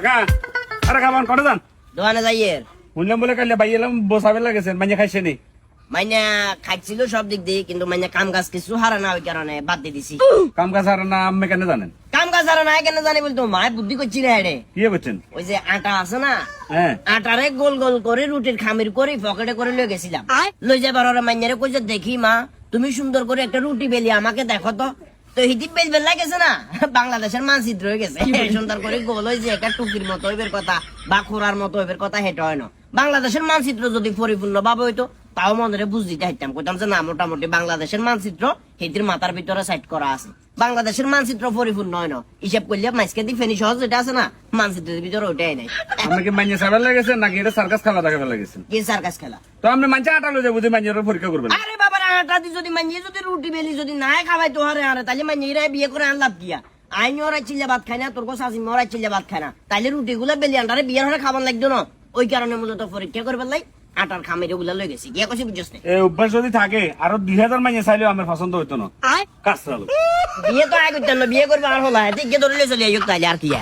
কাকা আরে খাবার কটা যান দোকানে যাইয়ের শুনলাম বলে কালে বাই এলাম বসাবে লাগেছেন মানে খাইছে নি? মাইনা খাইছিল সব দিক দিয়ে কিন্তু মাইনা কাম কাজ কিছু হারা না ওই কারণে বাদ দিয়ে দিছি। কাম কাজ আর না আমি কেন জানেন? কাম কাজ হারা না কেন জানি বলতো মায় বুদ্ধি করছি রে হেডে কি করছেন? ওই যে আটা আছে না হ্যাঁ। আটারে গোল গোল করে রুটির খামির করে পকেটে করে লয়ে গেছিলাম। লই যাবার ওরা মাইনারে কইছে দেখি মা তুমি সুন্দর করে একটা রুটি বেলি আমাকে দেখো তো। তো হিদি বেল বেল গেছে না? বাংলাদেশের মানচিত্র হয়ে গেছে। সুন্দর করে গোল হয়ে যে একটা টুকির মতো হইবের কথা বা খোরার মতো হইবের কথা হেটা হয় না। বাংলাদেশের মানচিত্র যদি পরিপূর্ণ ভাবে হইতো তাও মনে বুঝ দিতে হাইতাম। কইতাম যে না মোটামুটি বাংলাদেশের মানচিত্র হেতির মাথার ভিতরে সাইড করা আছে। বাংলাদেশের মানচিত্র পরিপূর্ণ হয় না। হিসাব করলে মাইসকে দি ফেনি সহজ যেটা আছে না মানচিত্রের ভিতরে ওইটাই নাই। আপনি কি মাইনে সাবেল লাগেছেন নাকি এটা সার্কাস খেলা দেখাবে লাগেছেন? কি সার্কাস খেলা? তো আপনি মানছে আটা লয়ে যাব যে মাইনের পরীক্ষা করবেন। আরে বাবার আটা যদি মানিয়ে যদি রুটি বেলি যদি না খাওয়াই তো হারে আরে তাহলে মানিয়ে বিয়ে করে আনলাম কিয়া আইন ওরা চিল্লা ভাত খায় না তোর কো শাসি ওরা চিল্লা ভাত খায় না। তাইলে রুটি গুলা বেলি আন্ডারে বিয়ের হরে খাবার লাগতো না। ওই কারণে মূলত পরীক্ষা করবার লাই আটার খামেরগুলা লই গেছি। গিয়া কইছি বুঝছ না। এই অভ্যাস যদি থাকে আরও দুই হাজার মাইনে চাইলেও আমার পছন্দ হইতো না। কাজটা হলো। বিয়ে তো আগে করতাম না বিয়ে করবে আর হলা ঠিক ধরে চলে যাই তাইলে আর কিয়া